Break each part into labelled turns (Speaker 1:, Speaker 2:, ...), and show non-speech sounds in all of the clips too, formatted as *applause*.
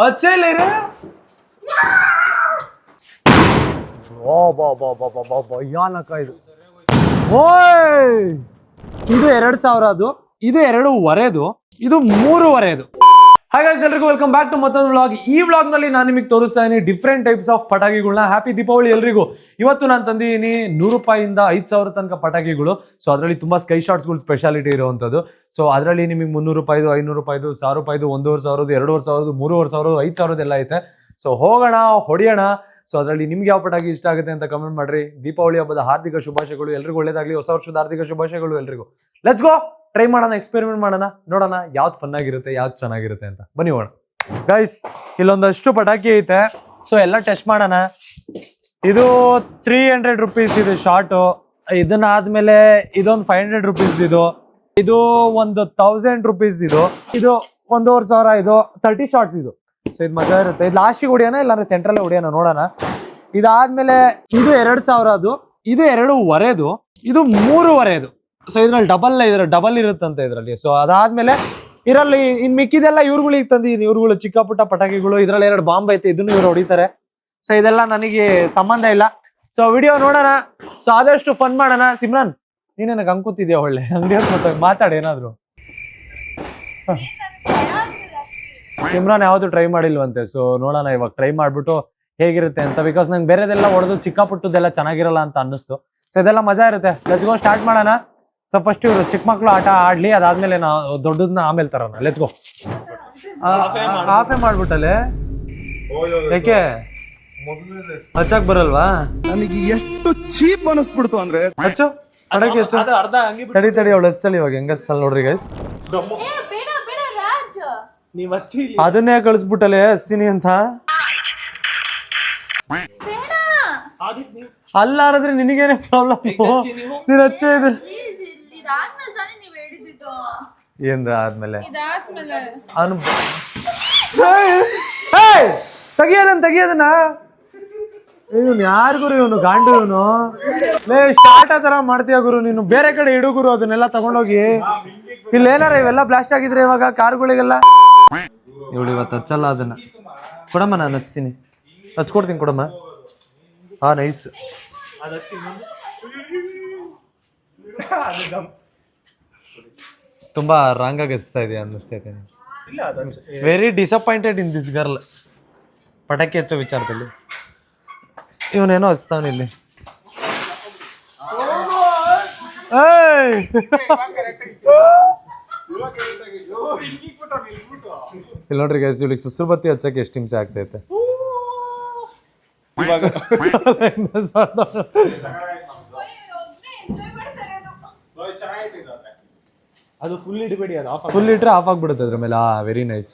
Speaker 1: ಹಚ್ಚೇ ಇಲ್ಲ
Speaker 2: ಬಾ ಬಾ ಬಾ ಬಾ ಇದು. ಓಯ್! ಇದು ಎರಡ್ ಸಾವಿರ ಅದು, ಇದು ಎರಡೂವರೆದು ಇದು ಮೂರುವರೆದು. ಹಾಗಾಗಿ ಎಲ್ರಿಗೂ ವೆಲ್ಕಮ್ ಬ್ಯಾಕ್ ಟು ಮತ್ತೊಂದು ವ್ಲಾಗ್ ಈ ವ್ಲಾಗ್ನಲ್ಲಿ ನಾನು ನಿಮಗೆ ತೋರಿಸ್ತಾ ಇದೀನಿ ಡಿಫ್ರೆಂಟ್ ಟೈಪ್ಸ್ ಆಫ್ ಪಟಾಕಿಗಳನ್ನ ಹ್ಯಾಪಿ ದೀಪಾವಳಿ ಎಲ್ರಿಗೂ. ಇವತ್ತು ನಾನು ತಂದಿದ್ದೀನಿ ನೂರು ರೂಪಾಯಿಂದ ಐದು ಸಾವಿರ ತನಕ ಪಟಾಕಿಗಳು. ಸೊ ಅದರಲ್ಲಿ ತುಂಬ ಸ್ಕೈ ಶಾಟ್ಸ್ಗಳು ಸ್ಪೆಷಾಲಿಟಿ ಇರುವಂಥದ್ದು. ಸೊ ಅದರಲ್ಲಿ ನಿಮಗೆ ಮುನ್ನೂರು ರೂಪಾಯಿದು, ಐನೂರು ರೂಪಾಯಿದು, ಸಾವಿರ ರೂಪಾಯಿದು, ಒಂದೂವರೆ ಸಾವಿರದ್ದು, ಎರಡೂವರೆ ಸಾವಿರದ್ದು, ಮೂರುವರೆ ಸಾವಿರದ್ದು, ಐದು ಸಾವಿರದ ಎಲ್ಲ ಐತೆ. ಸೊ ಹೋಗೋಣ, ಹೊಡಿಯೋಣ. ಸೊ ಅದರಲ್ಲಿ ನಿಮ್ಗೆ ಯಾವ ಪಟಾಕಿ ಇಷ್ಟ ಆಗುತ್ತೆ ಅಂತ ಕಮೆಂಟ್ ಮಾಡ್ರಿ. ದೀಪಾವಳಿ ಹಬ್ಬದ ಹಾರ್ದಿಕ ಶುಭಾಶಯಗಳು, ಎಲ್ರಿಗೂ ಒಳ್ಳೇದಾಗಲಿ. ಹೊಸ ವರ್ಷದ ಹಾರ್ದಿಕ ಶುಭಾಶಯಗಳು ಎಲ್ರಿಗೂ. ಲೆಟ್ಸ್ ಗೋ ಟ್ರೈ ಮಾಡೋಣ ಎಕ್ಸ್ಪೆರಿಮೆಂಟ್ ಮಾಡೋಣ. ನೋಡೋಣ ಯಾವ್ದು ಫನ್ ಆಗಿರುತ್ತೆ, ಯಾವ್ದು ಚೆನ್ನಾಗಿರುತ್ತೆ ಅಂತ. ಬನ್ನಿ ಹೋಣ ಗೈಸ್ ಇಲ್ಲೊಂದಷ್ಟು ಪಟಾಕಿ ಐತೆ. ಸೊ ಎಲ್ಲ ಟೆಸ್ಟ್ ಮಾಡೋಣ. ಇದು ತ್ರೀ ಹಂಡ್ರೆಡ್ ರುಪೀಸ್ ಇದು ಶಾರ್ಟು ಇದನ್ನ ಆದ್ಮೇಲೆ ಇದೊಂದು ಫೈವ್ ಹಂಡ್ರೆಡ್ ರುಪೀಸ್ ಇದು. ಇದು ಒಂದು ತೌಸಂಡ್ ರುಪೀಸ್ ಇದು. ಇದು ಒಂದೂವರೆ ಸಾವಿರ, ಇದು ತರ್ಟಿ ಶಾರ್ಟ್ಸ್ ಇದು. ಸೊ ಇದು ಮಜಾ ಇರುತ್ತೆ. ಇದು ಲಾಸ್ಟಿಗೆ ಹೊಡಿಯೋಣ, ಇಲ್ಲಾಂದ್ರೆ ಸೆಂಟ್ರಲ್ ಹೊಡಿಯೋಣ, ನೋಡೋಣ. ಇದಾದ್ಮೇಲೆ ಇದು ಎರಡು ಸಾವಿರ ಅದು, ಇದು ಎರಡೂವರೆದು, ಇದು ಮೂರುವರೆದು. ಸೊ ಇದ್ರಲ್ಲಿ ಡಬಲ್ ಇದ್ರ ಡಬಲ್ ಇರುತ್ತಂತೆ ಇದರಲ್ಲಿ. ಸೊ ಅದಾದ್ಮೇಲೆ ಇದರಲ್ಲಿ ಇನ್ ಮಿಕ್ಕಿದೆಲ್ಲ ಇವ್ರುಗಳಿಗೆ ತಂದಿದ್ದೀನಿ. ಇವ್ರುಗಳು ಚಿಕ್ಕ ಪುಟ್ಟ ಪಟಾಕಿಗಳು, ಇದ್ರಲ್ಲಿ ಎರಡು ಬಾಂಬ್ ಐತೆ, ಇದನ್ನು ಇವ್ರು ಹೊಡಿತಾರೆ. ಸೊ ಇದೆಲ್ಲ ನನಗೆ ಸಂಬಂಧ ಇಲ್ಲ. ಸೊ ವಿಡಿಯೋ ನೋಡೋಣ. ಸೊ ಆದಷ್ಟು ಫನ್ ಮಾಡೋಣ. ಸಿಮ್ರನ್ ನೀನೇನಾಗ ಅಂಕುತ್ತಿದ್ಯಾ ಒಳ್ಳೆ? ಹಂಗೆ ಮಾತಾಡಿ ಏನಾದ್ರು. ಸಿಮ್ರಾನ್ ಯಾವತ್ತು ಟ್ರೈ ಮಾಡಿಲ್ವಂತೆ? ಸೊ ನೋಡೋಣ ಇವಾಗ ಟ್ರೈ ಮಾಡ್ಬಿಟ್ಟು ಹೇಗಿರುತ್ತೆ ಅಂತ. ಬಿಕಾಸ್ ನಂಗೆ ಬೇರೆದೆಲ್ಲ ಹೊಡೆದು ಚಿಕ್ಕ ಪುಟ್ಟದೆಲ್ಲ ಚೆನ್ನಾಗಿರಲ್ಲ ಅಂತ ಅನ್ನಿಸ್ತು. ಸೊ ಇದೆಲ್ಲ ಮಜಾ ಇರುತ್ತೆ. ಲೆಟ್ಸ್ ಗೋ ಸ್ಟಾರ್ಟ್ ಮಾಡೋಣ. ಸೊ ಫಸ್ಟ್ ಇವರು ಚಿಕ್ಕ ಮಕ್ಕಳು ಆಟ ಆಡ್ಲಿ ಅದಾದ್ಮೇಲೆ ನಾವು ದೊಡ್ಡದನ್ನ ಆಮೇಲೆ ತರೋಣ. ಲೆಟ್ಸ್ ಗೋ ಆಫೇ ಮಾಡ್ಬಿಟ್ಟಲೆ ಯಾಕೆ ಹಚ್ಚಕ್ ಬರಲ್ವಾ?
Speaker 3: ನನಗೆ ಎಷ್ಟು ಚೀಪ್ ಅನಿಸ್ಬಿಡ್ತು ಅಂದ್ರೆ.
Speaker 2: ಹಚ್ಚು. ಅಡಕ್ಕೆ ಹಚ್ಚು. ತಡಿ ತಡಿ ಅವಳು ಹಚ್ಚಲಿ ಇವಾಗ ಹೆಂಗಸ್ ನೋಡ್ರಿ ಗೈಸ್
Speaker 1: ನೀವ್ ಹಚ್ಚಿ
Speaker 2: ಅದನ್ನೇ ಕಳಿಸ್ಬಿಟ್ಟಲೆ ಹಚ್ತೀನಿ ಅಂತ. ಅಲ್ಲಾರದ್ರೆ ನಿನಗೇನೆ ಪ್ರಾಬ್ಲಮ್ ನೀನ್ ಹಚ್ಚೇ ಇದು.
Speaker 4: ಪ್ಲೀಸ್ ಇದಾದ್ಮೇಲೆ ತಾನೇ ನೀವ್ ಹೇಳಿದ್ದು.
Speaker 2: ಏನ್ರ ಆದ್ಮೇಲೆ?
Speaker 4: ಇದಾದ್ಮೇಲೆ.
Speaker 2: ಅವನು ತೆಗಿಯೋದನ್ ತೆಗಿಯೋದನ್ನ? ಇವನು ಯಾರು ಗುರು ಇವನು? ಗಾಂಡು ಇವನು? ಲೇ ಸ್ಟಾರ್ಟ್ ಆ ತರ ಮಾಡ್ತೀಯ ಗುರು ನೀನು? ಬೇರೆ ಕಡೆ ಇಡು ಗುರು ಅದನ್ನೆಲ್ಲ ತಗೊಂಡೋಗಿ. ಇಲ್ಲೇನಾರ ಇವೆಲ್ಲ ಬ್ಲಾಸ್ಟ್ ಆಗಿದ್ರೆ ಇವಾಗ ಕಾರ್ಗಳಿಗೆಲ್ಲ ಇವಳು ಇವತ್ತು ಹಚ್ಚಲ್ಲ ಅದನ್ನು. ಕೊಡಮ್ಮ, ನಾನು ಹಚ್ತೀನಿ. ಹಚ್ಕೊಡ್ತೀನಿ ಕೊಡಮ್ಮ. ಹಾಂ ನೈಸ್ ತುಂಬ ರಾಂಗಾಗಿ ಹಚ್ತಾ ಇದೆಯಾ ಅನ್ನಿಸ್ತೈತೆ very disappointed in this girl ಪಟಾಕಿ ಹಚ್ಚೋ ವಿಚಾರದಲ್ಲಿ. ಇವನೇನೋ ಹಚ್ತಾವನ ಇಲ್ಲಿ. ಏಯ್! ಇಲ್ಲಿ ನೋಡ್ರಿ ಗೈಸ್ ಇವಳಿಗೆ ಸುಸು ಬತ್ತಿ ಹಚ್ಚಕ್ಕೆ ಎಷ್ಟು ಹಿಂಸೆ ಆಗ್ತೈತೆ.
Speaker 1: ಅದು ಫುಲ್ ಇಡಬೇಡಿ ಅದು ಆಫ್
Speaker 2: ಫುಲ್ ಇಟ್ರೆ ಆಫ್ ಆಗ್ಬಿಡುತ್ತೆ ಅದ್ರ ಮೇಲೆ. ಆ ವೆರಿ ನೈಸ್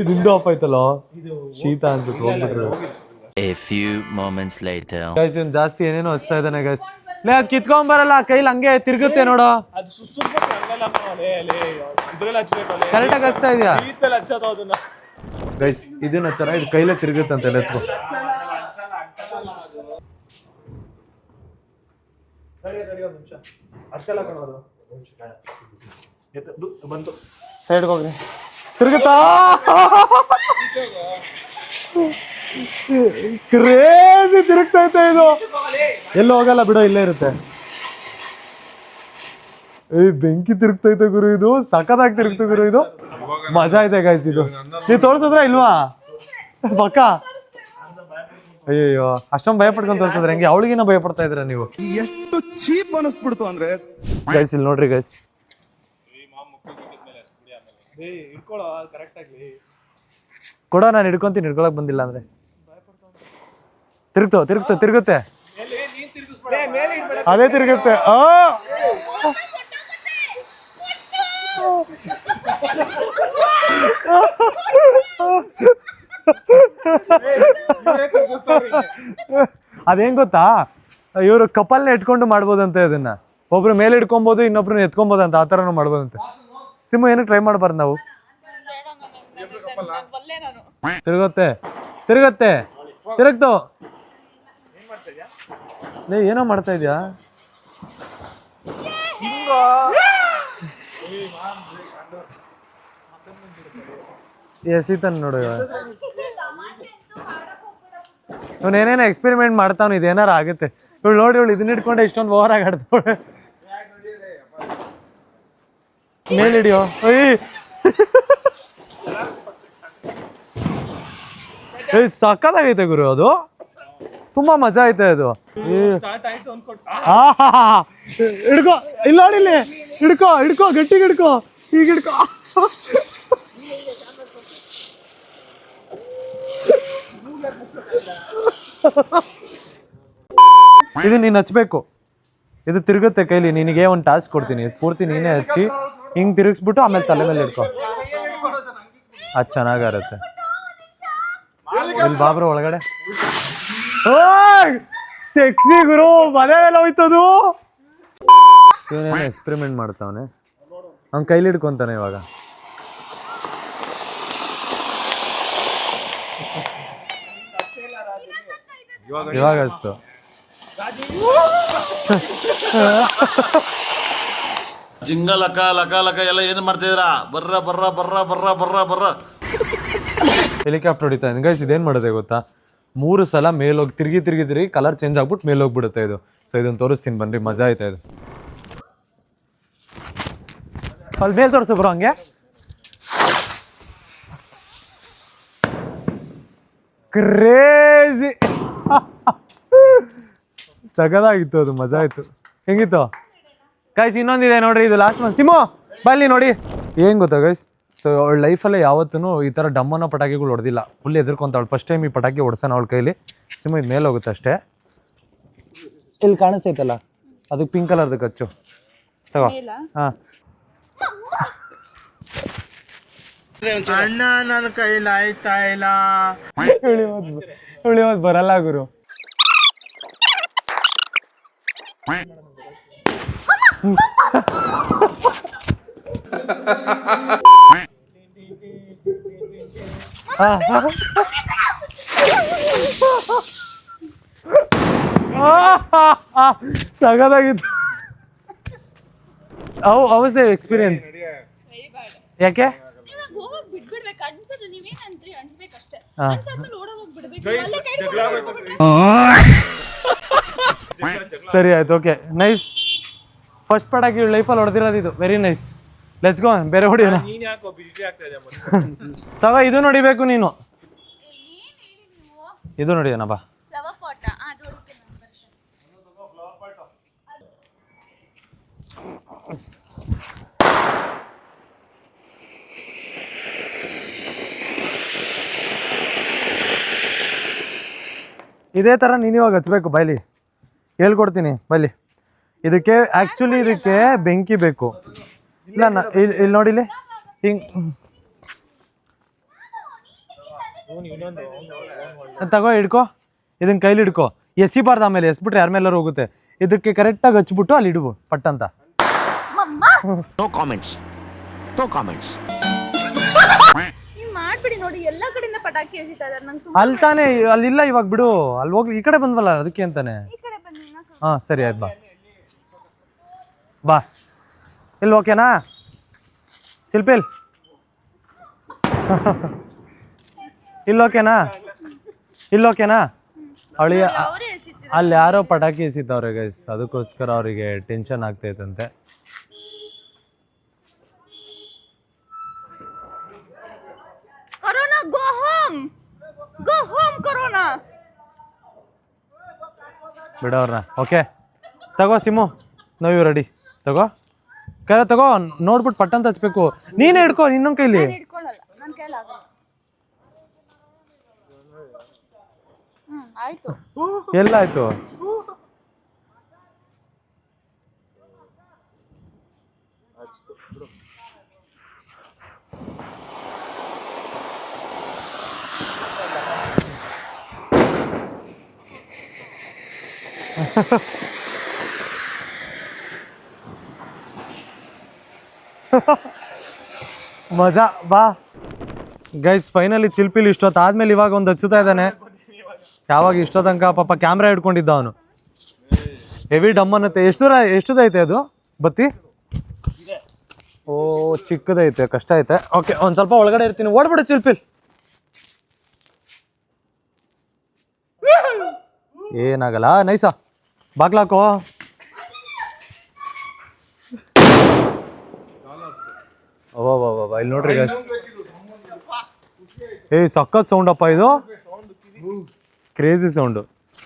Speaker 2: ಇದು ಹಿಂದೂ ಆಫ್ ಆಯ್ತಲ್ಲ ಶೀತ ಅನ್ಸುತ್ತೆ ಹೋಗ್ಬಿಟ್ರು.
Speaker 5: A few moments later.
Speaker 2: Guys ಇವ್ನು ಜಾಸ್ತಿ ಏನೇನೋ ಹಚ್ತಾ ಇದ್ದಾನೆ ಗೈಸ್ ಲೇ ಅದ್ ಕಿತ್ಕೊಂಡ್ ಬರಲ್ಲ ಕೈಲಿ ಹಂಗೆ ತಿರುಗುತ್ತೆ ನೋಡು.
Speaker 1: ಅದು ಆಗಿ ಹಂಗಲ್ಲ ಲೇ ಲೇ ಇದ್ರಲ್ಲಿ ಹಚ್ಬೇಕು ಲೇ.
Speaker 2: ಕರೆಕ್ಟಾಗಿ ಹಚ್ತಾ ಇದೆಯಾ?
Speaker 1: ಈತಲ್ಲಿ ಹಚ್ಚೋದು ಅದನ್ನ.
Speaker 2: ಗೈಸ್ ಇದನ್ನ ಚರ ಇದು ಕೈಲೇ ತಿರುಗುತ್ತಂತೆ ಲೆಚ್ಕೊ
Speaker 1: ಬಂತು
Speaker 2: ಸೈಡ್ಗೆ ಹೋಗ್ರಿ. ತಿರುಗುತ್ತಾ? ಕ್ರೇಜಿ ತಿರುಗ್ತೈತೆ ಇದು? ಎಲ್ಲೂ ಹೋಗಲ್ಲ ಬಿಡೋ ಇಲ್ಲೇ ಇರುತ್ತೆ. ಏಯ್ ಬೆಂಕಿ ತಿರುಗ್ತೈತೆ ಗುರು ಇದು. ಸಖತ್ತಾಗಿ ತಿರುಗ್ತು ಗುರು ಇದು. ಮಜಾ ಇದೆ ಗಾಯ್ಸ್ ಇದು. ನೀವು ತೋರ್ಸಿದ್ರ ಇಲ್ವಾ? ಪಕ್ಕ. ಅಯ್ಯಯ್ಯೋ ಅಷ್ಟೊಂದು ಭಯ ಪಡ್ಕೊಂಡು ತೋರ್ಸಿದ್ರೆ ಹೆಂಗೆ? ಅವಳಿಗಿನ ಭಯ ಪಡ್ತಾ ಇದ್ರ ನೀವು?
Speaker 3: ಎಷ್ಟು ಚೀಪ್ ಅನಿಸ್ಬಿಡ್ತು ಅಂದ್ರೆ.
Speaker 2: ಗೈಸ್ ಇಲ್ಲಿ ನೋಡ್ರಿ ಗೈಸ್
Speaker 1: ಏ ಇಟ್ಕೊಳ್ಳೋ ಕರೆಕ್ಟ್ ಆಗಿ.
Speaker 2: ಕೊಡೋ ನಾನು ಹಿಡ್ಕೊಂತೀನಿ ಹಿಡ್ಕೊಳಕ್ ಬಂದಿಲ್ಲ ಅಂದ್ರೆ. ತಿರುಗ್ತೋ ತಿರುಗ್ತು ತಿರುಗುತ್ತೆ. ಅದೇ ತಿರುಗುತ್ತೆ. ಆ! ಅದೇನ್ ಗೊತ್ತಾ? ಇವರು ಕಪಲ್ನ ಇಟ್ಕೊಂಡು ಮಾಡ್ಬೋದಂತೆ ಅದನ್ನ ಒಬ್ರು ಮೇಲೆ ಇಟ್ಕೊಬೋದು ಇನ್ನೊಬ್ರನ್ನ ಎತ್ಕೊಬೋದಂತ ಆ ಥರನೂ ಮಾಡ್ಬೋದಂತೆ. ಸಿಮ್ ಏನಕ್ಕೆ ಟ್ರೈ ಮಾಡ್ಬಾರ್ದು ನಾವು? ತಿರುಗತ್ತೆ ತಿರುಗತ್ತೆ. ತಿರುಗ್ತು. ಲೇ ಏನೋ ಮಾಡ್ತಾ ಇದ್ಯಾ? ಎಸಿತಾನ ನೋಡು ಇವ್ನು ಏನೇನೋ ಎಕ್ಸ್ಪೆರಿಮೆಂಟ್ ಮಾಡ್ತಾವ್ ಇದೇನಾರ ಆಗುತ್ತೆ. ಇವಳು ನೋಡಿ ಇವಳು ಇದನ್ನ ಇಟ್ಕೊಂಡೆ ಇಷ್ಟೊಂದು ಓವರ್ ಆಗಿ ಆಡ್ತಾವಳೆ. ಮೇಲ್ ಹಿಡಿಯೋ ಏಯ್ ಸಕ್ಕತ್ತಾಗೈತೆ ಗುರು ಅದು. ತುಂಬಾ ಮಜಾ ಐತೆ ಅದು.
Speaker 1: ಆಯ್ತು
Speaker 2: ಆಹಾಹಾ. ಹಿಡ್ಕೋ ಇಲ್ಲ ನೋಡಿ ಇಲ್ಲಿ ಹಿಡ್ಕೋ ಹಿಡ್ಕೋ ಗಟ್ಟಿಗೆ ಹಿಡ್ಕೋ. ಈಗ ಹಿಡ್ಕೋ. ಇದು ನೀನು ಹಚ್ಬೇಕು. ಇದು ತಿರುಗುತ್ತೆ ಕೈಲಿ ನಿನಗೆ ಒಂದು ಟಾಸ್ಕ್ ಕೊಡ್ತೀನಿ. ಪೂರ್ತಿ ನೀನೇ ಹಚ್ಚಿ ಹಿಂಗ್ ತಿರುಗಿಸ್ಬಿಟ್ಟು ಆಮೇಲೆ ತಲೆ ಮೇಲೆ ಇಡ್ಕೋ ಅದು ಚೆನ್ನಾಗಿರುತ್ತೆ ಇಲ್ಲಿ ಬಾಬ್ರು ಒಳಗಡೆ. ಸೆಕ್ಸಿ ಗುರು ಮನೆ ಮೇಲೆ ಹೋಯ್ತದು? ಇವನೇನು ಎಕ್ಸ್ಪೆರಿಮೆಂಟ್ ಮಾಡ್ತಾವನೆ. ಅವ್ನ ಕೈಲಿ ಹಿಡ್ಕೊಂತಾನೆ ಇವಾಗ. ಇವಾಗ ಅಷ್ಟು.
Speaker 6: ಜಿಂಗ ಲಕ ಲಕ ಲಕ ಎಲ್ಲ ಏನು ಮಾಡ್ತಿದ್ದೀರಾ? ಬರ್ರ ಬರ್ರ ಬರ್ರ ಬರ್ರ ಬರ್ರ ಬರ್ರ.
Speaker 2: ಹೆಲಿಕಾಪ್ಟರ್ ಹೊಡಿತಾ ಗೈಸ್ ಇದೇನ್ ಮಾಡುತ್ತೆ ಗೊತ್ತಾ? ಮೂರು ಸಲ ಮೇಲೋಗಿ ತಿರುಗಿ ತಿರುಗಿ ತಿರುಗಿ ಕಲರ್ ಚೇಂಜ್ ಆಗ್ಬಿಟ್ಟು ಮೇಲೋಗ್ಬಿಡುತ್ತೆ ಇದು. ಸೊ ಇದನ್ನು ತೋರಿಸ್ತೀನಿ ಬನ್ರಿ ಮಜಾ ಆಯ್ತಾ ಇದು. ಅಲ್ಲಿ ಮೇಲೆ ತೋರಿಸು ಬ್ರೋ ಹಂಗೆ. ಕ್ರೇಜಿ ಸಗದಾಗಿತ್ತು ಅದು ಮಜಾ ಆಯ್ತು. ಹೆಂಗಿತ್ತು? ಗೈಸ್ ಇನ್ನೊಂದಿದೆ ನೋಡ್ರಿ ಇದು ಲಾಸ್ಟ್ ಮಂತ್ ಸಿಮೋ ಬಲ್ಲಿ ನೋಡಿ. ಏನು ಗೊತ್ತಾ ಗೈಸ್ ಸೊ ಅವಳ ಲೈಫಲ್ಲೇ ಯಾವತ್ತೂ ಈ ಥರ ಡಮ್ಮನ ಪಟಾಕಿಗಳು ಹೊಡೆದಿಲ್ಲ. ಫುಲ್ ಎದುರ್ಕೊಂತಾವಳು ಫಸ್ಟ್ ಟೈಮ್ ಈ ಪಟಾಕಿ ಹೊಡ್ಸೋಣ ಅವಳ ಕೈಲಿ. ಸಿಮ್ ಇದು ಮೇಲೆ ಹೋಗುತ್ತೆ ಅಷ್ಟೇ. ಇಲ್ಲಿ ಕಾಣಿಸ್ತೈತಲ್ಲ? ಅದು ಪಿಂಕ್ ಕಲರ್ದು ಕಚ್ಚು. ತಗೋ. ಹಾಂ.
Speaker 6: ಅಣ್ಣ ನನ್ನ ಕೈಲಿ ಆಯ್ತಾ ಇಲ್ಲ?
Speaker 2: ಉಳಿಯೋದು ಉಳಿಯೋದು ಬರಲ್ಲ ಗುರು.
Speaker 4: ಅಲ್ಲೇ ಕೈ
Speaker 1: ಜಗಳ
Speaker 4: ಎಕ್ಸ್ಪೀರಿಯನ್ಸ್
Speaker 1: ಯಾಕೆ
Speaker 2: ಸರಿ ಆಯ್ತು. ಓಕೆ ನೈಸ್ ಫಸ್ಟ್ ಪಟಾಕಿ ಲೈಫಲ್ಲಿ ಹೊಡೆದಿರೋದು ಇದು. ವೆರಿ ನೈಸ್ ಲೆಟ್ಸ್ ಗೋ ಬೇರೆ
Speaker 1: ಹೊಡಿ ತಗ ಇದೆ ಮತ್ತೆ?
Speaker 2: ತಗೋ ಇದು ನೋಡಿಬೇಕು ನೀನು. ಇದು ನೋಡಿಯೋಣ ಬಾ. ಇದೇ ಥರ ನೀನು ಇವಾಗ ಹಚ್ಬೇಕು ಬೈಲಿ. ಹೇಳ್ಕೊಡ್ತೀನಿ ಬೈಲಿ. ಇದಕ್ಕೆ ಆ್ಯಕ್ಚುಲಿ ಇದಕ್ಕೆ ಬೆಂಕಿ ಬೇಕು. ಇಲ್ಲ ನಾ ಇಲ್ಲಿ ಇಲ್ಲಿ ನೋಡಿಲಿ ಹಿಂಗೆ. ತಗೋ ಹಿಡ್ಕೋ. ಇದನ್ನ ಕೈಲಿ ಹಿಡ್ಕೋ. ಎಸಿಬಾರ್ದು ಆಮೇಲೆ ಎಸ್ಬಿಟ್ರೆ ಯಾರ ಮೇಲಾರು ಹೋಗುತ್ತೆ. ಇದಕ್ಕೆ ಕರೆಕ್ಟಾಗಿ ಹಚ್ಬಿಟ್ಟು ಅಲ್ಲಿ ಇಡುವು ಪಟ್ಟಂತ
Speaker 5: ಅಲ್ಲಿ comments. Comments comments.
Speaker 4: ಕಾಮೆಂಟ್ಸ್ ಮಾಡ್ಬಿಡಿ ನೋಡಿ ಎಲ್ಲಾ ಕಡೆಯಿಂದ ಪಟಾಕಿ ಎಸಿತಾ ಇದಾರೆ. ನಂಗೆ ತುಂಬಾ
Speaker 2: ಅಲ್ಲಿ ಇಲ್ಲ ಅಲ್ಲಿಲ್ಲ ಇವಾಗ ಬಿಡು. ಅಲ್ಲಿ ಹೋಗ್ಲಿ. ಈ ಕಡೆ ಬಂದ್ವಲ್ಲ ಅದಕ್ಕೆ ಅಂತಾನೆ.
Speaker 4: ಈ ಕಡೆ ಬನ್ನಿ ಇನ್ನೂ ಸ್ವಲ್ಪ.
Speaker 2: ಹಾಂ ಸರಿ ಆಯ್ತು ಬಾ. ಬಾ. ಇಲ್ಲಿ ಓಕೆನಾ ಶಿಲ್ಪಿಲ್ ಇಲ್ಲಿ ಓಕೆನಾ ಇಲ್ಲಿ ಓಕೆನಾ ಅವಳಿಗೆ ಅಲ್ಲಿ ಯಾರೋ ಪಟಾಕಿ ಎಸಿತವ್ರೆ ಗೈಸ್ ಅದಕ್ಕೋಸ್ಕರ ಅವರಿಗೆ tension ಆಗ್ತೈತಂತೆ.
Speaker 4: Corona go home go home corona.
Speaker 2: ಬಿಡೋರ್ನ okay ತಗೋ ಸಿಮು. ನೋವು ರೆಡಿ ತಗೋ. ಕರ ತಗೋ ನೋಡ್ಬಿಟ್ಟು ಪಟ್ಟಂತ ಹಚ್ಬೇಕು. ನೀನೇ ಹಿಡ್ಕೋ ಇನ್ನೊಂದು ಕೈಲಿ.
Speaker 4: ಎಲ್ಲ ಆಯ್ತು. *laughs*
Speaker 2: ಮಜಾ, ಬಾ. ಗೈಸ್ ಫೈನಲಿ ಚಿಲ್ಪಿಲಿ ಇಷ್ಟೊತ್ತು ಆದ್ಮೇಲೆ ಇವಾಗ ಒಂದು ಹಚ್ಚುತ್ತಾ ಇದ್ದಾನೆ. ಯಾವಾಗ ಇಷ್ಟೋ ಪಾಪ ಕ್ಯಾಮ್ರಾ ಹಿಡ್ಕೊಂಡಿದ್ದ ಅವನು. ಹೆವಿ ಡಮ್ ಅನ್ನತ್ತೆ. ಎಷ್ಟು ಎಷ್ಟುದೈತೆ ಅದು? ಬತ್ತಿ? ಓ, ಚಿಕ್ಕದೈತೆ, ಕಷ್ಟ ಐತೆ. ಓಕೆ ಒಂದು ಸ್ವಲ್ಪ ಒಳಗಡೆ ಇರ್ತೀನಿ. ಓಡ್ಬಿಡು ಚಿಲ್ಪಿಲ್. ಏನಾಗಲ್ಲ, ನೈಸಾ. ಬಾಗ್ಲಾಕೋ ಅವ ಇಲ್ಲಿ ನೋಡ್ರಿ ಗೈಸ್ ಏ ಸಕ್ಕತ್ ಸೌಂಡ್ ಅಪ್ಪ ಇದು? ಕ್ರೇಜಿ ಸೌಂಡ್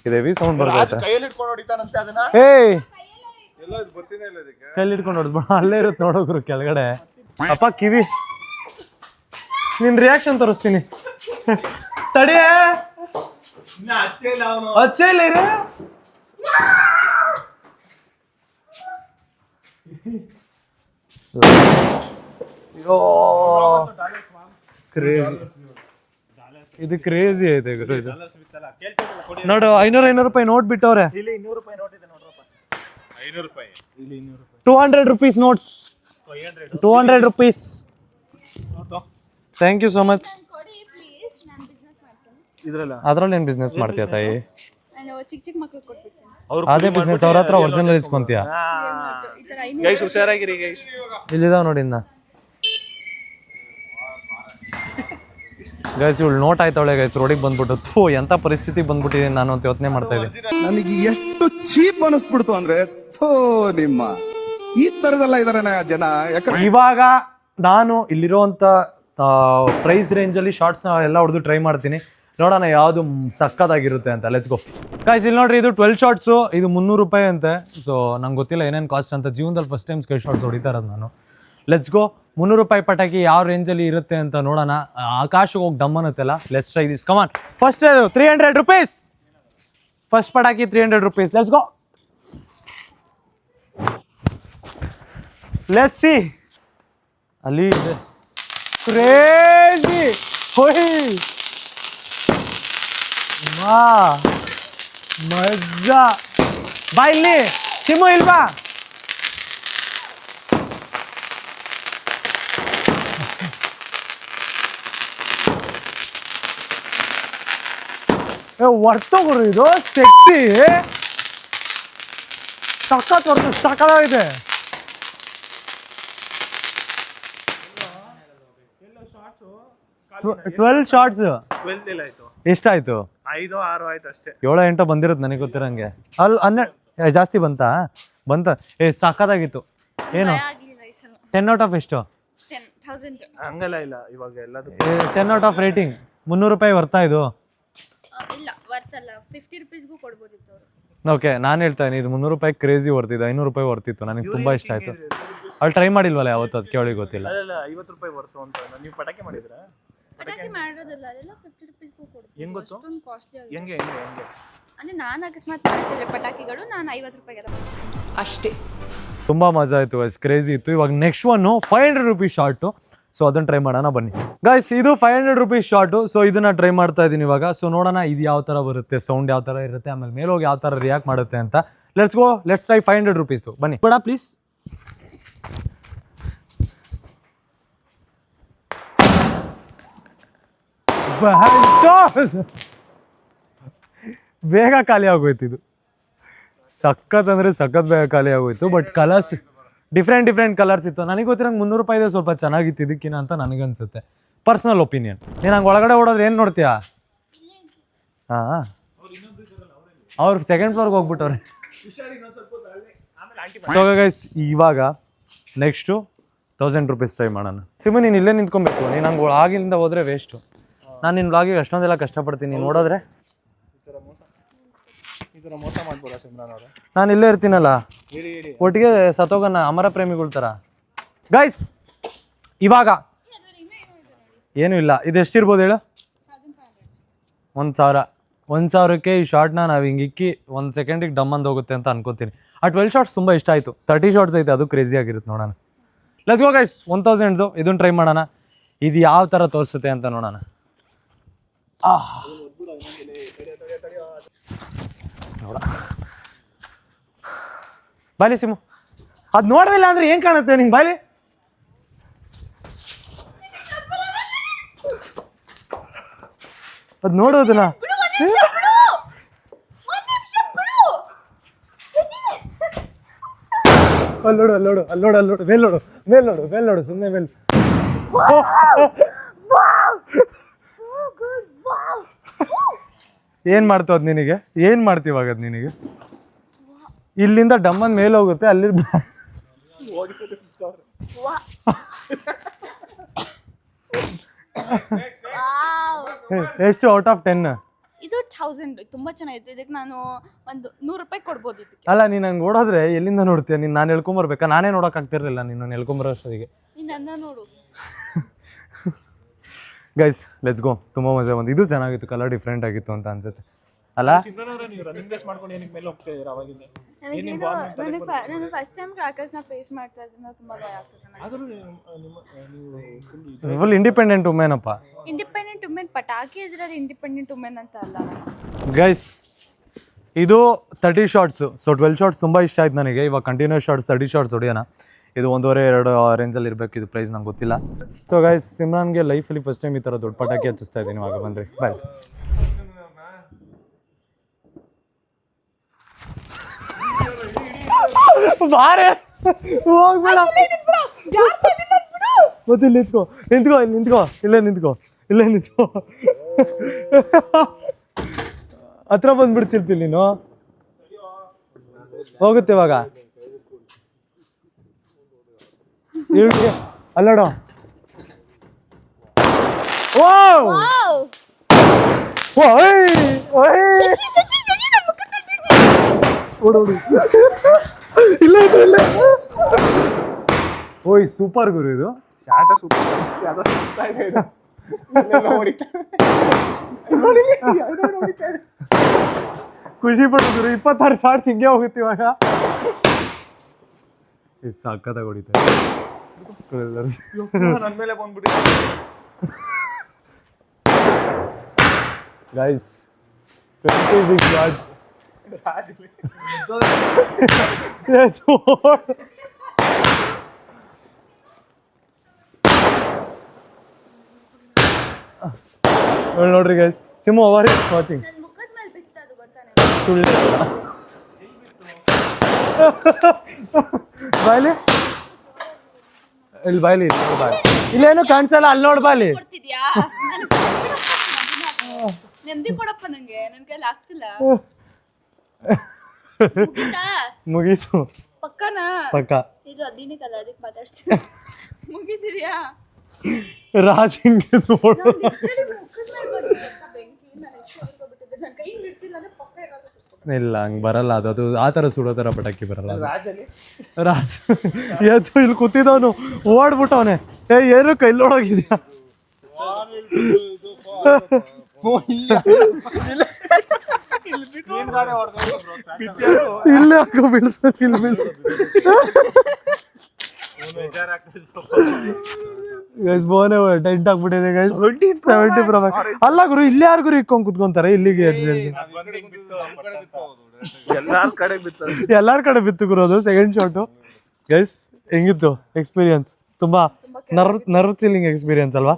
Speaker 2: ಇದೆ ಹೆವಿ ಸೌಂಡ್ ಬರ್ತೈತೆ.
Speaker 1: ಕೈಯಲ್ಲಿ ಇಟ್ಕೊಂಡು ಹೊಡಿತಾನಂತೆ ಅದನ್ನ?
Speaker 2: ಏಯ್ ಕೈಲಿ ಹಿಡ್ಕೊಂಡು ಹೊಡ್ದು ಅಲ್ಲೇ ಇರುತ್ತೆ ನೋಡೋಗ್ರು ಕೆಳಗಡೆ. ಅಪ್ಪ ಕಿವಿ. ನಿನ್ ರಿಯಾಕ್ಷನ್ ತೋರಿಸ್ತೀನಿ. ತಡಿಯೇ.
Speaker 1: ಅಚ್ಚೇ ಇಲ್ಲ ಅವನು.
Speaker 2: ಅಚ್ಚ ಇಲ್ಲ ಇರು. *laughs* ಅಯ್ಯೋ. ಕ್ರೇಜಿ ಇದು ಕ್ರೇಜಿ ಐತೆ ಗುರು ಇದು. ನೋಡು ಐನೂರು ಐನೂರು ರೂಪಾಯಿ ನೋಟ್ ಬಿಟ್ಟವ್ರೆ.
Speaker 1: ಇಲ್ಲಿ ಇನ್ನೂರು ರೂಪಾಯಿ ನೋಟ್ ಇದೆ ನೋಡ್ರಪ್ಪ. ಐನೂರು ರೂಪಾಯಿ. ಇಲ್ಲಿ ಇನ್ನೂರು ರೂಪಾಯಿ.
Speaker 2: Two hundred rupees notes two hundred rupees thank you so much
Speaker 4: ಕೊಡಿ ಪ್ಲೀಸ್ ನಾನು ಬಿಸ್ನೆಸ್ ಮಾಡ್ತೀನಿ
Speaker 1: ಇದ್ರಲ್ಲ?
Speaker 2: ಅದ್ರಲ್ಲಿ ಏನು ಬಿಸ್ನೆಸ್ ಮಾಡ್ತೀಯ ತಾಯಿ?
Speaker 4: ನಾನು ಚಿಕ್ಕ ಚಿಕ್ಕ ಮಕ್ಳಿಗೆ ಕೊಟ್ಬಿಡ್ತೀನಿ.
Speaker 2: ಅದೇ ಬಿಸ್ನೆಸ್ ಅವ್ರ ಹತ್ರ ಒರಿಜಿನಲ್ ಇಸ್ಕೊಂತೀಯ? ಇಲ್ಲಿದಾವ ನೋಡಿ ಇನ್ನ. ಗೈಸ್ ಇವಳು ನೋಟ್ ಆಯ್ತಾವಳೆ ಗೈಸ್ ರೋಡಿಗೆ ಬಂದ್ಬಿಟ್ಟು ಥೂ ಎಂತ ಪರಿಸ್ಥಿತಿ ಬಂದ್ಬಿಟ್ಟಿದೆ ನಾನು ಅಂತ ಯೋಚನೆ ಮಾಡ್ತಾ ಇದ್ದೀನಿ.
Speaker 3: ನನಗೆ ಎಷ್ಟು ಚೀಪ್ ಅನಿಸ್ಬಿಡ್ತು ಅಂದ್ರೆ ಥೋ ನಿಮ್ಮ. ಈ ತರದೆಲ್ಲ ಇದಾರೆ ಜನ. ಯಾಕಂದ್ರೆ
Speaker 2: ಇವಾಗ ನಾನು ಇಲ್ಲಿರುವಂತ ಪ್ರೈಸ್ ರೇಂಜ್ ಅಲ್ಲಿ ಶಾರ್ಟ್ಸ್ ಎಲ್ಲ ಹೊಡೆದು ಟ್ರೈ ಮಾಡ್ತೀನಿ. ನೋಡೋಣ ಯಾವುದು ಸಕ್ಕತ್ತಾಗಿರುತ್ತೆ ಅಂತ. ಲೆಟ್ಸ್ ಗೋ ಗೈಸ್ ಇಲ್ಲಿ ನೋಡ್ರಿ ಇದು ಟ್ವೆಲ್ ಶಾರ್ಟ್ಸು ಇದು ಮುನ್ನೂರು ರೂಪಾಯಿ ಅಂತೆ. ಸೊ ನಂಗೆ ಗೊತ್ತಿಲ್ಲ ಏನೇನು ಕಾಸ್ಟ್ ಅಂತ. ಜೀವನದಲ್ಲಿ ಫಸ್ಟ್ ಟೈಮ್ ಸ್ಕೈ ಶಾರ್ಟ್ಸ್ ಹೊಡಿತಾ ಇರೋದು ನಾನು. ಲೆಟ್ಸ್ ಗೋ ಮುನ್ನೂರು ರೂಪಾಯಿ ಪಟಾಕಿ ಯಾವ ರೇಂಜಲ್ಲಿ ಇರುತ್ತೆ ಅಂತ ನೋಡೋಣ. ಆಕಾಶಕ್ಕೆ ಹೋಗಿ ಡಮ್ ಅನ್ನುತ್ತಲ್ಲ. Let's try this come on first three hundred rupees first ಪಟಾಕಿ three hundred rupees let's go let's see ಅಲ್ಲಿ ಇದೆ. ಕ್ರೇಜಿ ಹೊಯ್ ವಾ ಮಜಾ. ಬಾ ಇಲ್ಲಿ. ಸಿಮು ಇಲ್ವಾ? ವರ್ತು ಗುರು ಇದು ಶಕ್ತಿ ಸಖತ್ ಹೊರ್ತು ಸಖತ್ತಾಗಿದೆ ಟ್ವೆಲ್ ಶಾರ್ಟ್ಸ್ ಎಷ್ಟಾಯ್ತು?
Speaker 1: ಐದು ಆರು ಆಯ್ತು ಅಷ್ಟೇ.
Speaker 2: ಏಳು ಎಂಟು ಬಂದಿರೋದು ನನಗೆ ಗೊತ್ತಿರಂಗೆ ಅಲ್ಲಿ ಹನ್ನೆರಡು ಏ, ಜಾಸ್ತಿ ಬಂತಾ? ಬಂತ. ಏ ಸಾಕಾಗಿತ್ತು ಏನು? ಟೆನ್ ಔಟ್ ಆಫ್ ಎಷ್ಟು?
Speaker 1: ಹಂಗೆಲ್ಲ ಇಲ್ಲ ಇವಾಗ ಎಲ್ಲದು
Speaker 2: ಟೆನ್ ಔಟ್ ಆಫ್ ರೇಟಿಂಗ್ ಮುನ್ನೂರು ರೂಪಾಯಿ ಬರ್ತಾ ಇದು?
Speaker 4: ಇಲ್ಲ ವರ್ತಲ್ಲ ಫಿಫ್ಟಿ ರುಪೀಸ್ಗೂ ಕೊಡ್ಬೋದಿತ್ತು ಅವರು.
Speaker 2: ಓಕೆ ನಾನು ಹೇಳ್ತಾ ಇದ್ದೀನಿ ಇದು ಮುನ್ನೂರು ರೂಪಾಯಿ ಕ್ರೇಜಿ ವರ್ತಿದ್ದು ಐನೂರು ರೂಪಾಯಿ ವರ್ತಿತ್ತು ನನಗೆ ತುಂಬ ಇಷ್ಟ ಆಯಿತು. ಅಲ್ಲಿ ಟ್ರೈ ಮಾಡಿಲ್ವಲ್ಲ ಯಾವತ್ತು ಅದಕ್ಕೆ ಅವಳಿಗೆ ಗೊತ್ತಿಲ್ಲ.
Speaker 1: ಅಲ್ಲ ಐವತ್ತು ರೂಪಾಯಿ ವರ್ಸು ಅಂತ ನೀವು ಪಟಾಕಿ ಮಾಡಿದ್ರ
Speaker 4: ಪಟಾಕಿ ಮಾಡಿರೋದಿಲ್ಲ ಅದೆಲ್ಲ ಫಿಫ್ಟಿ ರುಪೀಸ್ಗೂ ಕೊಡ್ಬೋದು
Speaker 1: ಹೆಂಗ್ ಗೊತ್ತು?
Speaker 4: ಅಷ್ಟೊಂದು ಕಾಸ್ಟ್ಲಿ ಆಗಿ
Speaker 1: ಹೆಂಗೆ ಹೆಂಗೆ ಹೆಂಗೆ?
Speaker 4: ಅಂದ್ರೆ ನಾನು ಅಕಸ್ಮಾತ್ ಮಾಡ್ತಿದ್ರೆ ಪಟಾಕಿಗಳು ನಾನು ಐವತ್ತು ರೂಪಾಯಿಗೆಲ್ಲ
Speaker 7: ಅಷ್ಟೇ.
Speaker 2: ತುಂಬಾ ಮಜಾ ಆಯ್ತು ವೈಸ್ ಕ್ರೇಜಿ ಇತ್ತು. ಇವಾಗ next one five hundred rupees shot so ಅದನ್ನ ಟ್ರೈ ಮಾಡೋಣ ಬನ್ನಿ. ಗಾಯ್ಸ್ ಇದು five hundred rupees shot so ಇದನ್ನ ಟ್ರೈ ಮಾಡ್ತಾ ಇದ್ದೀನಿ ಇವಾಗ. ಸೊ ನೋಡೋಣ ಇದು ಯಾವ ಥರ ಬರುತ್ತೆ ಸೌಂಡ್ ಯಾವ ಥರ ಇರುತ್ತೆ ಆಮೇಲೆ ಮೇಲೆ ಹೋಗಿ ಯಾವ ಥರ ರಿಯಾಕ್ಟ್ ಮಾಡುತ್ತೆ ಅಂತ. Let's go let's try five hundred ರುಪೀಸ್ದು ಬನ್ನಿ. ಬೇಡ ಪ್ಲೀಸ್ *laughs* ಬೇಗ ಖಾಲಿ ಆಗೋಯ್ತು ಇದು. ಸಖತ್ ಅಂದರೆ ಸಖತ್ ಬೇಗ ಖಾಲಿ ಆಗೋಯ್ತು but colours different different colours ಇತ್ತು. ನನಗೆ ಗೊತ್ತಿರಂಗೆ ಮುನ್ನೂರು ರೂಪಾಯಿದೆ ಸ್ವಲ್ಪ ಚೆನ್ನಾಗಿತ್ತು ಇದಕ್ಕಿನ ಅಂತ ನನಗನ್ಸುತ್ತೆ ಪರ್ಸ್ನಲ್ ಒಪಿನಿಯನ್ ನೀನು ಹಂಗೆ ಒಳಗಡೆ ಓಡೋದ್ರೆ ಏನು ನೋಡ್ತೀಯಾ? ಹಾಂ. ಅವ್ರು ಸೆಕೆಂಡ್ ಫ್ಲೋರ್ಗೆ ಹೋಗ್ಬಿಟ್ಟವ್ರೆ. ಗೈಸ್ ಇವಾಗ ನೆಕ್ಸ್ಟು ತೌಸಂಡ್ ರುಪೀಸ್ ಟ್ರೈ ಮಾಡೋಣ. ಸಿಮು ನೀನು ಇಲ್ಲೇ ನಿಂತ್ಕೊಬೇಕು. ನೀನು ಹಂಗೆ ಆಗಿಂದ ಹೋದರೆ ವೇಸ್ಟು ನಾನು ನಿನ್ನ ಬ್ಲಾಗಿಗೆ ಅಷ್ಟೊಂದೆಲ್ಲ ಕಷ್ಟಪಡ್ತೀನಿ. ನೋಡಿದ್ರೆ
Speaker 1: ಥರ ಮೋಸ ಮಾಡ್ಬೋದಾ ಸಿಮ್ರಾನ್ ಅವರು?
Speaker 2: ನಾನು ಇಲ್ಲೇ ಇರ್ತೀನಲ್ಲ.
Speaker 1: ಹೇಳಿ ಹೇಳಿ
Speaker 2: ಒಟ್ಟಿಗೆ ಸತೋಗನ ಅಮರ ಪ್ರೇಮಿಗಳ ತರ. ಗೈಸ್ ಇವಾಗ. ಏನೂ ಇಲ್ಲ. ಇದು ಎಷ್ಟಿರ್ಬೋದು ಹೇಳು? ಒಂದು ಸಾವಿರ. ಒಂದು ಸಾವಿರಕ್ಕೆ ಈ ಶಾರ್ಟ್ನ ನಾವು ಹಿಂಗೆ ಇಕ್ಕಿ ಒಂದು ಸೆಕೆಂಡಿಗೆ ಡಮ್ ಅಂದ್ ಹೋಗುತ್ತೆ ಅಂತ ಅನ್ಕೋತೀನಿ. ಆ ಟ್ವೆಲ್ ಶಾರ್ಟ್ಸ್ ತುಂಬ ಇಷ್ಟ ಆಯಿತು. ತರ್ಟಿ ಶಾರ್ಟ್ಸ್ ಐತೆ ಅದು ಕ್ರೇಜಿ ಆಗಿರುತ್ತೆ ನೋಡೋಣ. ಲೆಟ್ಸ್ ಗೋ ಗೈಸ್ ಒನ್ ತೌಸಂಡ್ದು ಇದನ್ನು ಟ್ರೈ ಮಾಡೋಣ. ಇದು ಯಾವ ಥರ ತೋರಿಸುತ್ತೆ ಅಂತ ನೋಡೋಣ. ಆಹ್. ನೋಡ. ಬಾಲಿ ಸಿಮು ಅದು ನೋಡಲಿಲ್ಲ ಅಂದ್ರೆ ಏನ್ ಕಾಣುತ್ತೆ ನಿಂಗೆ ಬಾಲಿ? ಅದ್ ನೋಡೋದನ್ನ ಅಲ್ಲೋಡು ಅಲ್ಲೋಡು ಅಲ್ಲೋಡು ಅಲ್ಲೋಡು ಮೇಲ್ ನೋಡು ಮೇಲ್ ನೋಡು ಮೇಲ್ ನೋಡು ಸುಮ್ಮನೆ ಮೇಲ್. ಏನ್ ಮಾಡ್ತಾವ್ ನಿನಗೆ? ಏನ್ ಮಾಡ್ತೀವಾಗ ಅದು ನಿನಗೆ? ಇಲ್ಲಿಂದ ಡಮ್ಮನ್ ಮೇಲೆ ಹೋಗುತ್ತೆ ಅಲ್ಲಿ ಎಷ್ಟು ಔಟ್ ಆಫ್ ಟೆನ್?
Speaker 4: ಇದು ಥೌಸಂಡ್ ತುಂಬಾ ಚೆನ್ನಾಗಿತ್ತು. ಇದಕ್ಕೆ ನಾನು ಒಂದು ನೂರು ರೂಪಾಯಿ ಕೊಡ್ಬೋದು ಇದಕ್ಕೆ.
Speaker 2: ಅಲ್ಲ ನೀನು ಹಂಗೆ ಓಡೋದ್ರೆ ಎಲ್ಲಿಂದ ನೋಡ್ತೀಯ? ನೀನು ನಾನು ಹೇಳ್ಕೊಂಬರ್ಬೇಕಾ ನಾನೇ ನೋಡಕ್ ಆಗ್ತಿರ್ಲಿಲ್ಲ ನೀನು ಹೇಳ್ಕೊಂಬರೋ ಅಷ್ಟೊತ್ತಿಗೆ
Speaker 4: ನೀನು ನನ್ನ ನೋಡು.
Speaker 2: ಗೈಸ್ ಲೆಟ್ಸ್ ಗೋ ತುಂಬಾ ಮಜಾ ಬಂದು ಇದು ಚೆನ್ನಾಗಿತ್ತು ಕಲರ್ ಡಿಫ್ರೆಂಟ್ ಆಗಿತ್ತು ಅಂತ ಅನ್ಸುತ್ತೆ. ಅಲ್ಲ?
Speaker 4: ನನಗೆ ಫಸ್ಟ್ ಟೈಮ್ ಕ್ರಾಕರ್ಸ್ನ ಫೇಸ್ ಮಾಡ್ತಾ ಇದ್ದೀನಿ ತುಂಬಾ ಭಯ ಆಗ್ತದೆ ನನಗೆ.
Speaker 1: ಆದ್ರೂ ನೀವು ಫುಲ್
Speaker 2: ಇಂಡಿಪೆಂಡೆಂಟ್ ವುಮೆನಪ್ಪ
Speaker 4: ಇಂಡಿಪೆಂಡೆಂಟ್ ವುಮೆನ್ ಪಟಾಕಿ ಇದ್ರೆ ಇಂಡಿಪೆಂಡೆಂಟ್ ವುಮೆನ್ ಅಂತ ಅಲ್ಲ
Speaker 2: ಗೈಸ್ ಇದು thirty shots so twelve shots ತುಂಬಾ ಇಷ್ಟ ಆಯ್ತು ನನಗೆ. ಇವಾಗ ಕಂಟಿನ್ಯೂಸ್ ಶಾರ್ಟ್ಸ್ ತರ್ಟಿ ಶಾರ್ಟ್ಸ್ ಹೊಡಿಯೋಣ. ಇದು ಒಂದೂವರೆ, ಎರಡು ರೇಂಜಲ್ಲಿ ಇರಬೇಕು ಇದು ಪ್ರೈಸ್ ನಂಗೆ ಗೊತ್ತಿಲ್ಲ. ಸೊ ಗೈಸ್ ಸಿಮ್ರಾನ್ಗೆ ಲೈಫಲ್ಲಿ ಫಸ್ಟ್ ಟೈಮ್ ಈ ಥರ ದೊಡ್ಡ ಪಟಾಕಿ ಹಚ್ಚಿಸ್ತಾ ಇದ್ದೀನಿ, ಇವಾಗ ಬಂದ್ರಿ. ಬಾಯ್ ಬಾರೆ! ಹೋಗ್ಬೇಡ. ಮತ್ತೆ ಇಲ್ಲಿ ನಿಂತ್ಕೋ. ನಿಂತ್ಕೋ, ಇಲ್ಲಿ ನಿಂತ್ಕೋ. ಇಲ್ಲೇ ನಿಂತ್ಕೋ. ಇಲ್ಲೇ ನಿಂತ್ಕೋ. ಹತ್ರ ಬಂದ್ಬಿಡ್ತಿರ್ತೀನಿ ನೀನು. ಹೋಗುತ್ತೆ ಇವಾಗ ಇವ್ರಿಗೆ ಅಲ್ಲೋಡು ಓ ಓಯ್ ಓಯ್ ಓಡು ಓಡು ಇಲ್ಲ ಇಲ್ಲ ಇಲ್ಲ ಓಯ್ ಸೂಪರ್ ಗುರು ಇದು
Speaker 1: ಶಾಟ ಸೂಪರ್ ಯಾವ್ದೋ ಸುತ್ತಾ ಇದೆ ಇದು ಇಲ್ಲೆಲ್ಲ ಹೊಡಿತಾ ನೋಡಿ ಯಾವ್ದೋ ಹೊಡಿತಾ ಇದೆ
Speaker 2: ಖುಷಿ ಪಡು ಗುರು ಇಪ್ಪತ್ತಾರು ಶಾರ್ಟ್ಸ್ ಹಿಂಗೆ ಹೋಗುತ್ತೆ ಇವಾಗ ಎಷ್ಟು ಸಕ್ಕತ್ತಾಗಿ ಹೊಡಿತಾರೆ
Speaker 1: ನನ್ನ ಮೇಲೆ ಬಂದ್ಬಿಟ್ಟು
Speaker 2: ಗೈಸ್ ಟ್ವೆಂಟಿ ಸಿಕ್ಸ್ ಶಾರ್ಟ್ಸ್ ನೋಡ್ರಿ ಗೈಸ್ ಓವರ್ ಅವರ್ ವಾಚಿಂಗ್
Speaker 4: ನನ್ನ ಮುಖದ ಮೇಲೆ ಬಿತ್ತು ಗೊತ್ತಾನೆ.
Speaker 2: ಸುಳ್ಳು ಬಾಯ್ಲಿ? ಇಲ್ಲಿ ಬಾಯ್ಲಿ ಇಲ್ಲಿ ಬಾಯ್ ಇಲ್ಲೇನು ಕಾಣಿಸಲ್ಲ ಅಲ್ಲಿ ನೋಡ್ ಬಾಯ್ಲಿ
Speaker 4: ಕೊಡ್ತಿದ್ಯಾ? ನೆಮ್ಮದಿ ಕೊಡಪ್ಪ ನಂಗೆ ನನ್ ಕೈಲಿ ಆಗ್ತಿಲ್ಲ. ಮುಗೀತಾ?
Speaker 2: ಮುಗೀತು.
Speaker 4: ಪಕ್ಕನಾ?
Speaker 2: ಪಕ್ಕ.
Speaker 4: ಇದು ಅದಿನಕ್ಕಲ್ಲ ಅದಕ್ಕೆ ಮಾತಾಡ್ತೀನಿ. *laughs* ಮುಗಿದಿದ್ಯಾ
Speaker 2: ರಾಜ್ ಹಿಂಗೆ ನೋಡು.
Speaker 4: ಮುಖದ ಮೇಲೆ ಬಂತು ಬೆಂಕಿ ನಾನು ಎಷ್ಟು ನನ್ನ ಕೈ ಹಿಡ್ತಿಲ್ಲ ಅಂದ್ರೆ ಪಕ್ಕ ಏನಾದ್ರು ಸುಟ್ಬಿಟ್ಟು.
Speaker 2: ಇಲ್ಲ ಹಂಗೆ ಬರಲ್ಲ ಅದು. ಅದು ಆ ಥರ ಸುಡೋ ಥರ ಪಟಾಕಿ ಬರಲ್ಲ ಅದು.
Speaker 1: ರಾಜಲ್ಲಿ
Speaker 2: ರಾಜ್ ಎದ್ದು ಇಲ್ಲಿ ಕೂತಿದ್ದವನು ಓಡ್ಬಿಟ್ಟವನೆ. ಏ ಏನು ಕೈಲೋಡೋಗಿದ್ಯಾ ಇಲ್ಲೇ. ಹಾಕೋ ಬೀಳ್ಸ ಇಲ್ಲಿ ಬೀಳ್ಸ ಗೈಸ್ ಬೋನೆ ಟೆಂಟ್ ಆಗ್ಬಿಟ್ಟಿದೆ ಗೈಸ್ ಸೆವೆಂಟಿ ಪ್ರೋ ಅಲ್ಲ ಗುರು ಇಲ್ಲಿ ಯಾರು ಗುರು ಇಕ್ಕೊಂಡ್ ಕುತ್ಕೊಂತಾರೆ? ಇಲ್ಲಿಗೆ
Speaker 1: ಎಲ್ಲಾರ ಕಡೆ ಬಿತ್ತು
Speaker 2: ಎಲ್ಲಾರ ಕಡೆ ಬಿತ್ತು ಗುರು ಅದು ಸೆಕೆಂಡ್ ಶಾಟು ಗೈಸ್ ಹೆಂಗಿತ್ತು ಎಕ್ಸ್ಪೀರಿಯನ್ಸ್ ತುಂಬಾ ನರ್ವ್ ನರ್ವ್ ಚಿಲ್ಲಿಂಗ್ ಎಕ್ಸ್ಪೀರಿಯನ್ಸ್ ಅಲ್ವಾ?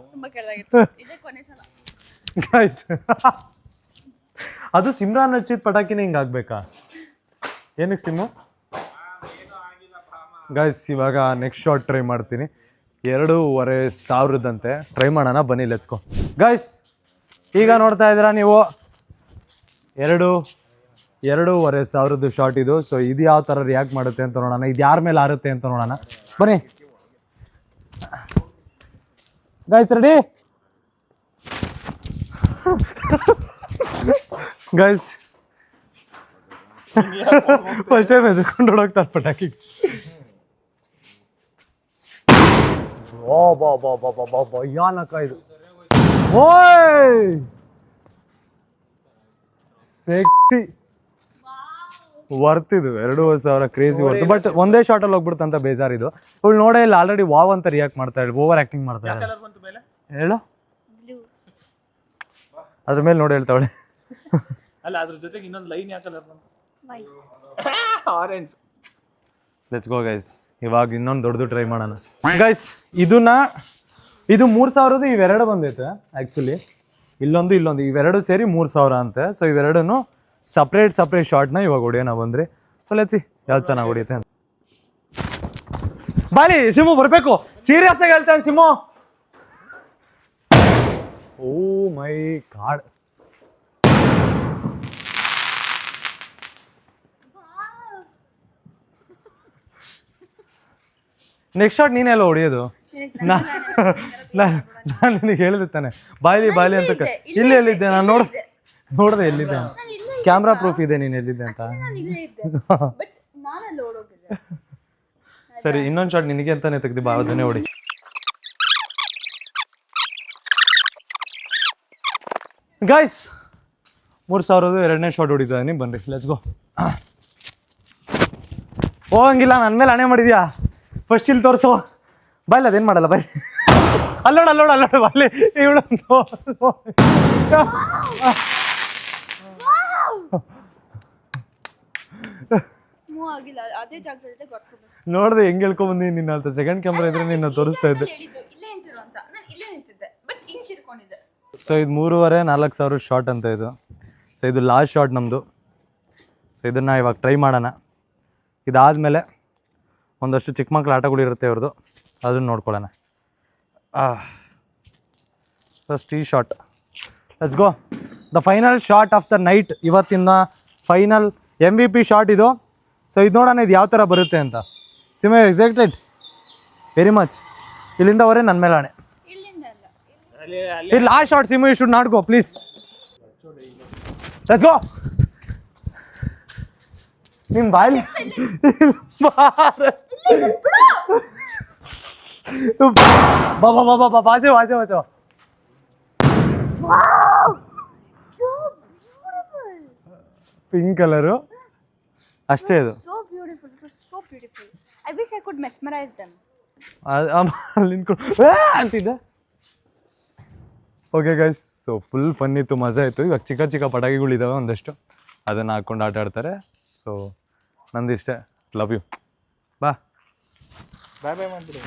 Speaker 2: ಗೈಸ್ *laughs* *laughs* ಅದು ಸಿಮ್ರಾನ್ ಹಚ್ಚಿದ ಪಟಾಕಿನೇ ಹಿಂಗಾಗ್ಬೇಕಾ ಏನಕ್ಕೆ ಸಿಮ್ಮು? ಗೈಸ್ ಇವಾಗ ನೆಕ್ಸ್ಟ್ ಶಾಟ್ ಟ್ರೈ ಮಾಡ್ತೀನಿ. ಎರಡೂವರೆ ಸಾವಿರದಂತೆ ಟ್ರೈ ಮಾಡೋಣ ಬನ್ನಿ ಲೆಚ್ಕೊ ಗೈಸ್ ಈಗ ನೋಡ್ತಾ ಇದ್ದೀರಾ ನೀವು? ಎರಡು ಎರಡೂವರೆ ಸಾವಿರದ ಶಾರ್ಟ್ ಇದು. ಸೊ ಇದು ಯಾವ ಥರ ರಿಯಾಕ್ಟ್ ಮಾಡುತ್ತೆ ಅಂತ ನೋಡೋಣ. ಇದು ಯಾರ ಮೇಲೆ ಆರುತ್ತೆ ಅಂತ ನೋಡೋಣ. ಬನ್ನಿ. Guys ready guys first time ಎದ್ಕೊಂಡು ಪಟಾಕಿ ಓ ಬಾ ಬಾ ಬಾ ಬಾ ಬಾ ಭಯಾನಕ ಇದು. ಓಯ್! ಸೆಕ್ಸಿ ವರ್ತ್ ಇದು. ಎರಡೂವರೆ ಸಾವಿರ ಕ್ರೇಜಿ ವರ್ತ್ ಬಟ್ ಒಂದೇ ಶಾರ್ಟ್ ಅಲ್ಲಿ ಹೋಗ್ಬಿಡುತ್ತೆ ಅಂತ ಬೇಜಾರ್ ಇದು. ಇವಳು ನೋಡೇ ಇಲ್ಲ ಆಲ್ರೆಡಿ ವಾವ್ ಅಂತ ರಿಯಾಕ್ಟ್ ಮಾಡ್ತಾ ಇದ್ರು. ಓವರ್ ಆಕ್ಟಿಂಗ್ ಮಾಡ್ತಾ
Speaker 1: ಮೇಲೆ?
Speaker 2: ಹೇಳು.
Speaker 4: ಬ್ಲೂ
Speaker 2: ಅದ್ರ ಮೇಲೆ ನೋಡಿ ಹೇಳ್ತಾವಳೆ. *laughs*
Speaker 1: ಅಲ್ಲ ಅದ್ರ ಜೊತೆಗೆ ಇನ್ನೊಂದು line orange
Speaker 2: let's go guys ಇವಾಗ ಇನ್ನೊಂದು ದೊಡ್ಡದು ಟ್ರೈ ಮಾಡೋಣ. ಗೈಸ್ ಇದನ್ನ ಇದು ಮೂರು ಸಾವಿರದ ಇವೆರಡು ಬಂದೈತೆ ಆ್ಯಕ್ಚುಲಿ ಇಲ್ಲೊಂದು ಇಲ್ಲೊಂದು. ಇವೆರಡು ಸೇರಿ ಮೂರು ಸಾವಿರ ಅಂತೆ. ಸೊ ಇವೆರಡನ್ನು ಸಪ್ರೇಟ್ ಸಪ್ರೇಟ್ ಶಾರ್ಟ್ನ ಇವಾಗ ಹೊಡಿಯೋಣ ಬಂದ್ರಿ. ಸೊ ಲೆಟ್ಸಿ ಯಾವ್ದು ಚೆನ್ನಾಗಿ ಹೊಡಿಯುತ್ತೆ ಅಂತ. ಬಾಲಿ ಸಿಮು ಬರ್ಬೇಕು. ಸೀರಿಯಸ್ ಆಗಿ ಹೇಳ್ತಾನೆ Simu oh my god. Next shot ನೀನೆಲ್ಲ ಹೊಡಿಯೋದು? ನಾನು ನಿನಗೆ ಹೇಳಿದೆ ತಾನೆ. ಬಾಯ್ಲಿ ಬಾಯ್ಲಿ ಅಂತ ಇಲ್ಲಿ ಎಲ್ಲಿದ್ದೆ? ನಾನು ನೋಡ್ದೆ ನೋಡ್ದೆ ಎಲ್ಲಿದ್ದೆ ಕ್ಯಾಮ್ರಾ ಪ್ರೂಫ್ ಇದೆ ನೀನು ಎಲ್ಲಿದ್ದೆ ಅಂತ.
Speaker 4: ನಾನು ಇಲ್ಲೇ ಇದ್ದೆ. *laughs* ಬಟ್ ನಾನಲ್ಲಿ ಓಡೋಗಿದ್ದೆ.
Speaker 2: ಸರಿ ಇನ್ನೊಂದು ಶಾಟ್ ನಿನಗೆ ಅಂತಾನೆ ತೆಗ್ದು ಬಾ ಅದನ್ನೇ ಹೊಡಿ ಗಾಯ್ಸ್ ಮೂರು ಸಾವಿರದ ಎರಡನೇ ಶಾಟ್ ಹೊಡಿತಾನೆ ಬನ್ರಿ ಲೆಟ್ಸ್ ಗೋ ಹೋಗಂಗಿಲ್ಲ ನನ್ನ ಮೇಲೆ ಹಣೆ ಮಾಡಿದ್ಯಾ? ಫಸ್ಟ್ ಇಲ್ಲಿ ತೋರಿಸು. ಬಾಯ್ ಅದೇನು ಮಾಡಲ್ಲ ಬಾಯ್. ಅಲ್ಲೋಡ ಅಲ್ಲೋಡ ಅಲ್ಲೋಡ ಬಾಯ್. ಇವಳು
Speaker 4: ಮೂವ್ ಆಗಿಲ್ಲ ಅದೇ
Speaker 2: ನೋಡ್ದೆ ಹೆಂಗ್ ಹೇಳ್ಕೊಂಬಂದಿ ನಿನ್ನ ಅಂತ ಸೆಕೆಂಡ್ ಕ್ಯಾಮ್ರಾ ಇದ್ರೆ ನಿನ್ನ ತೋರಿಸ್ತಾ ಇದ್ದೆ.
Speaker 4: ಹೇಳಿದ್ದು ಇಲ್ಲೇ ನಿಂತಿರು ಅಂತ. ನಾನು ಇಲ್ಲೇ ನಿಂತಿದ್ದೆ ಬಟ್ ಹಿಂಗ್ ತಿರ್ಕೊಂಡಿದ್ದೆ.
Speaker 2: ಸೊ ಇದು ಮೂರುವರೆ ನಾಲ್ಕು ಸಾವಿರ ಶಾರ್ಟ್ ಅಂತ ಇದು. ಸೊ ಇದು ಲಾಸ್ಟ್ ಶಾರ್ಟ್ ನಮ್ಮದು ಸೊ ಇದನ್ನು ಇವಾಗ ಟ್ರೈ ಮಾಡೋಣ. ಇದಾದಮೇಲೆ ಒಂದಷ್ಟು ಚಿಕ್ಕ ಮಕ್ಳು ಆಟಗಳಿರುತ್ತೆ ಅವ್ರದ್ದು ಅದನ್ನು ನೋಡ್ಕೊಳ್ಳೋಣ. ಫಸ್ಟ್ ಈ shot let's go the final shot of the night ಇವತ್ತಿನ final M V P shot ಇದು ಸೊ ಇದು ನೋಡೋಣ ಇದು ಯಾವ ಥರ ಬರುತ್ತೆ ಅಂತ ಸಿಮ ಎಕ್ಸಾಕ್ಟೆಡ್ ವೆರಿ ಮಚ್ ಇಲ್ಲಿಂದ ಅವರೇ ನನ್ನ ಮೇಲೆ ಆಣೆ ಇದು last shot Sima you should not go please let's go ನಿಮ್ ಬಾಯ್ ಬಾಬಾ ಬಾಬಾ ಬಾ ಬಾ ಬಾಜೆ ಬಾಜೆ ಪಿಂಕ್ ಕಲರು ಅಷ್ಟೇ ಇದು.
Speaker 4: So beautiful it was so beautiful. I wish i could mesmerize them.
Speaker 2: ಅಲ್ಲಿ ನಿಂತ್ಕೊಂಡು "ಆ!" ಅಂತಿದ್ದೆ? Okay guys so full fun ಇತ್ತು ಮಜಾ ಇತ್ತು. ಇವಾಗ ಚಿಕ್ಕ ಚಿಕ್ಕ ಪಟಾಕಿಗಳಿದ್ದಾವೆ ಒಂದಷ್ಟು. ಅದನ್ನು ಹಾಕ್ಕೊಂಡು ಆಟ ಆಡ್ತಾರೆ. ಸೊ ನಂದು ಇಷ್ಟೇ ಲವ್ ಯು ಬಾ.
Speaker 1: ಬಾಯ್ ಬಾಯ್ ಮಾಡ್ತೀರಿ